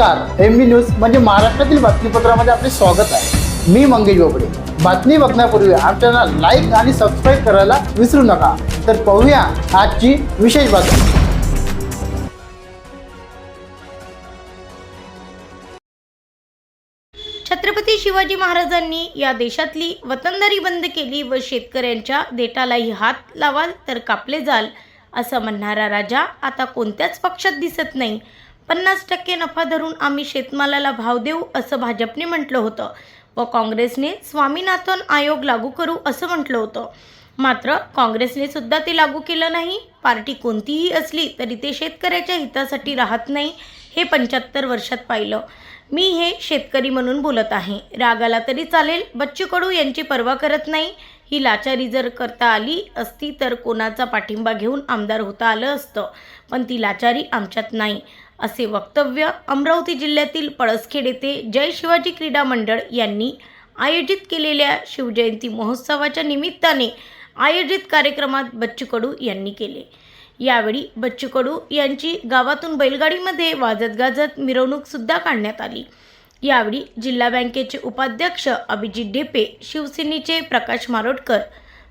नमस्कार एम बी न्यूज म्हणजे महाराष्ट्रातील बातमीपत्रामध्ये आपले स्वागत आहे. मी मंगेश बोबडे. बातमी बघण्यापूर्वी आमच्या लाईक आणि सबस्क्राईब करायला विसरू नका. तर पाहूया आजची विशेष बातमी. छत्रपती शिवाजी महाराजांनी या देशातली वतनदारी बंद केली व शेतकऱ्यांच्या देटालाही हात लावाल तर कापले जाल असं म्हणणारा राजा आता कोणत्याच पक्षात दिसत नाही. पन्नास टक्के नफा धरून आम्ही शेतमालाला भाव देऊ असं भाजपने म्हटलं होतं. व काँग्रेसने स्वामीनाथन आयोग लागू करू असं म्हटलं होतं. मात्र काँग्रेसने सुद्धा ते लागू केलं नाही. पार्टी कोणतीही असली तरी ते शेतकऱ्याच्या हितासाठी राहत नाही हे पंच्याहत्तर वर्षात पाहिलं. मी हे शेतकरी म्हणून बोलत आहे. राग आला तरी चालेल बच्चू कडू यांची पर्वा करत नाही. ही लाचारी जर करता आली असती तर कोणाचा पाठिंबा घेऊन आमदार होता आलं असतं. पण ती लाचारी आमच्यात नाही. असे वक्तव्य अमरावती जिल्ह्यातील पळसखेड येथे जय शिवाजी क्रीडा मंडळ यांनी आयोजित केलेल्या शिवजयंती महोत्सवाच्या निमित्ताने आयोजित कार्यक्रमात बच्चू कडू यांनी केले. यावेळी बच्चू कडू यांची गावातून बैलगाडीमध्ये वाजत गाजत मिरवणूकसुद्धा काढण्यात आली. यावेळी जिल्हा बँकेचे उपाध्यक्ष अभिजित ढेपे शिवसेनेचे प्रकाश मारोटकर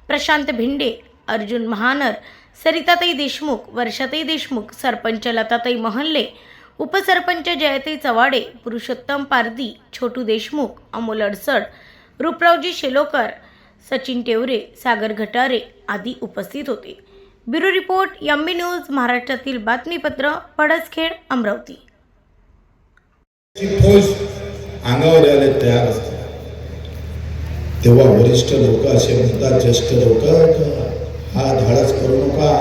प्रशांत भिंडे अर्जुन महानर सरिताताई देशमुख वर्षाताई देशमुख सरपंच लताताई महल्ले उपसरपंच जयताई चवाडे पुरुषोत्तम पारदी छोटू देशमुख अमोल अडसड रूपरावजी शेलोकर सचिन टेवरे सागर घटारे आदी उपस्थित होते. ब्युरो रिपोर्ट यम्मी न्यूज महाराष्ट्रातील बातमीपत्र पडसखेड अमरावती. फौज अंगावर यायला तयार असते. तेव्हा वरिष्ठ लोक असे म्हणतात ज्येष्ठ लोक हा धाडस करू नका.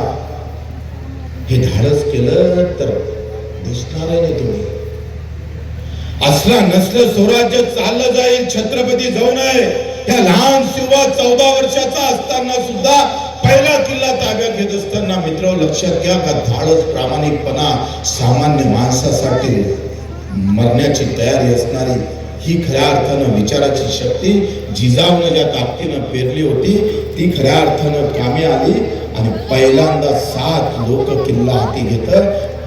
हे धाडस केलं तर दिसणार आहे तुम्ही. असला नसलं स्वराज्य चाललं जाईल छत्रपती जाऊ नये. ह्या लहान शिवा चौदा वर्षाचा असताना सुद्धा पहिला किल्ला ताब्यात घेत असताना मित्र लक्षात घ्या का धाडस प्रामाणिकपणा सामान्य माणसासाठी मरण्याची तयारी असणारी ही खऱ्या अर्थानं विचाराची शक्ती जिजाऊनं ज्या ताकदीनं पेरली होती ती खऱ्या अर्थानं कामे आली आणि पहिल्यांदा सात लोक किल्ला हाती घेत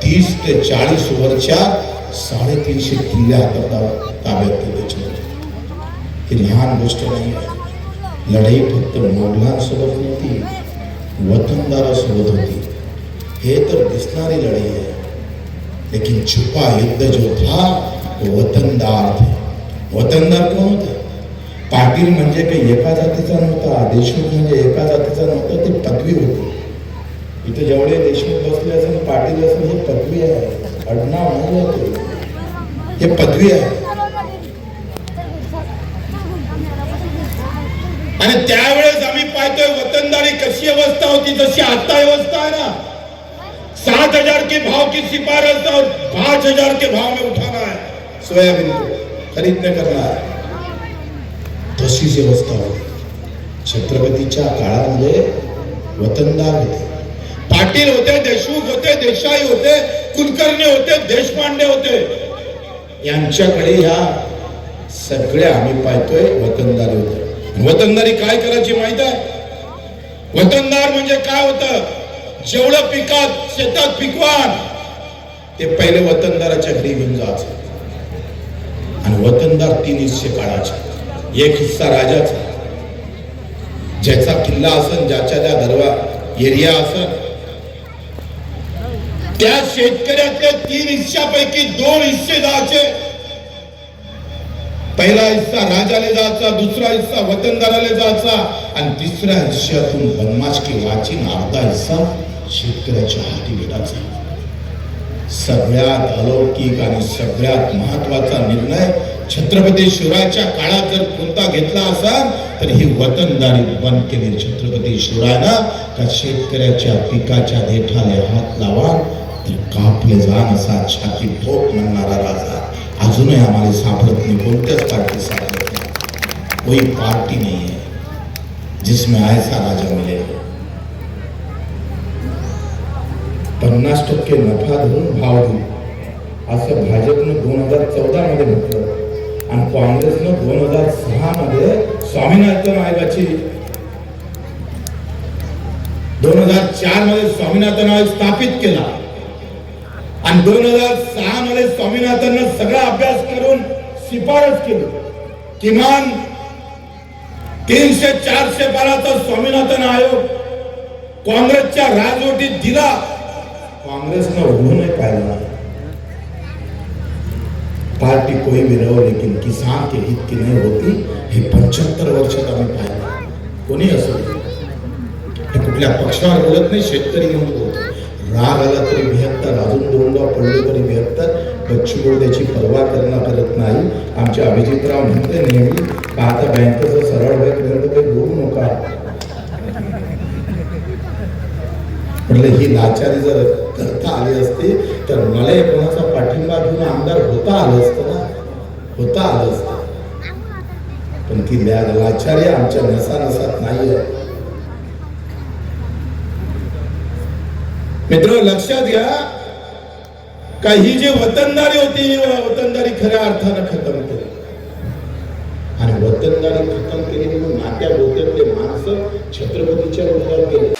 तीस ते चाळीस ओव्हरच्या साडेतीनशे किल्ले हातात ताब्यात घेतले. ही लहान गोष्ट नाही आहे. लढाई फक्त मोगलांसोबत नव्हती वतनदारासोबत होती. हे तर दिसणारी लढाई आहे. लेकिन छुपा युद्ध जो था वो वतनदार थे. वतनदार कोण होता? पाटील म्हणजे काही एका जातीचा नव्हता देशमुख म्हणजे एका जातीचा नव्हता ती पदवी होती. इथे जेवढे देशमुख बसले असेल पाटील असेल हे पदवी आहे. अडनाव नाही हे पदवी आहे. आणि त्यावेळेस आम्ही पाहतोय वतनदारी कशी अवस्था होती जशी आता अवस्था आहे ना. सात हजार के भाव की सिफारिश और पांच हजार के भाव में उठाना है. सोयाबीन को. खरीदने करणार. तशीच व्यवस्था होती छत्रपतीच्या काळामध्ये वतनदार होते. पाटील होते देशमुख होते देशाई होते कुलकर्णी होते देशपांडे होते. यांच्याकडे ह्या सगळ्या आम्ही पाहतोय वतनदारी होते. वतनदारी काय करायची माहीत आहे? वतनदार म्हणजे काय होतं? जेवढं पिकात शेतात पिकवान ते पहिले वतनदाराच्या घरी घेऊन जायचं. वतनदार तीन हिस्से काढायचे एक हिस्सा राजाचा. ज्याचा किल्ला असन ज्याच्या त्या दरवा एरिया असन. त्या शेतकऱ्यातल्या तीन हिस्सापैकी दोन हिस्से जायचे. पहिला हिस्सा राजाले जायचा दुसरा हिस्सा वतनदाराला जायचा आणि तिसऱ्या हिस्स्यातून बदमाश की वाचीन अर्धा हिस्सा शेतकऱ्याच्या हाती भेटायचा सगळ्यात अलौकिक आणि सगळ्यात महत्त्वाचा निर्णय छत्रपती शिवरायाच्या काळात जर कोणता घेतला असाल तर ही वतनदारी बंद केली. छत्रपती शिवरायानं का शेतकऱ्याच्या पिकाच्या देठाने हात लावा तर कापले जाण असा छाती ठोक म्हणणारा राजा. अजूनही आम्हाला सापडत नाही कोणत्याच पार्टी सापडत नाही. कोई पार्टी नाही आहे जिसमें ऐसा राजा मिले. पन्नास टक्के नफा धरून भाव देऊ असं भाजपनं दोन हजार चौदा मध्ये म्हटलं. आणि काँग्रेसनं दोन हजार सहा मध्ये स्वामीनाथन आयोगाची दोन हजार चारमध्ये स्वामीनाथन आयोग स्थापित केला. आणि दोन हजार सहा मध्ये स्वामीनाथन सगळा अभ्यास करून शिफारस केली. किमान तीनशे चारशे बाराचा स्वामीनाथन आयोग काँग्रेसच्या राजवटीत दिला. काँग्रेसनं होऊ नाही पाहिला. पार्टी कोई भी रहो लेकिन किसान के हित की नहीं होती। हे पंच्याहत्तर वर्षात आम्ही पाहिलं कोणी असो हे? कुठल्या पक्षावर बोलत नाही शेतकरी म्हणून बोलतो राग आला तरी बेहत्तर अजून दोनदा पडलो तरी बेहत्तर। बच्चू त्याची पर्वा करणं करत नाही। आमचे अभिजितराव म्हणते नेहमी पाहता बँकेचं सरळ बँक मिळतं काही बोलू नका. म्हटलं ही लाचारी जर करता आली असती तर मला कोणाचा पाठिंबा घेऊन आमदार होता आलं असतं ना? होता आलं असतं. पण ती द्या लाचारी आमच्या नसानसात नाही मित्र लक्षात घ्या का ही जी वतनदारी होती ही वतनदारी खऱ्या अर्थानं खतम केली. आणि वतनदारी खतम केली म्हणून नात्या गोत्यातले माणसं छत्रपतीच्या रूपात गेले.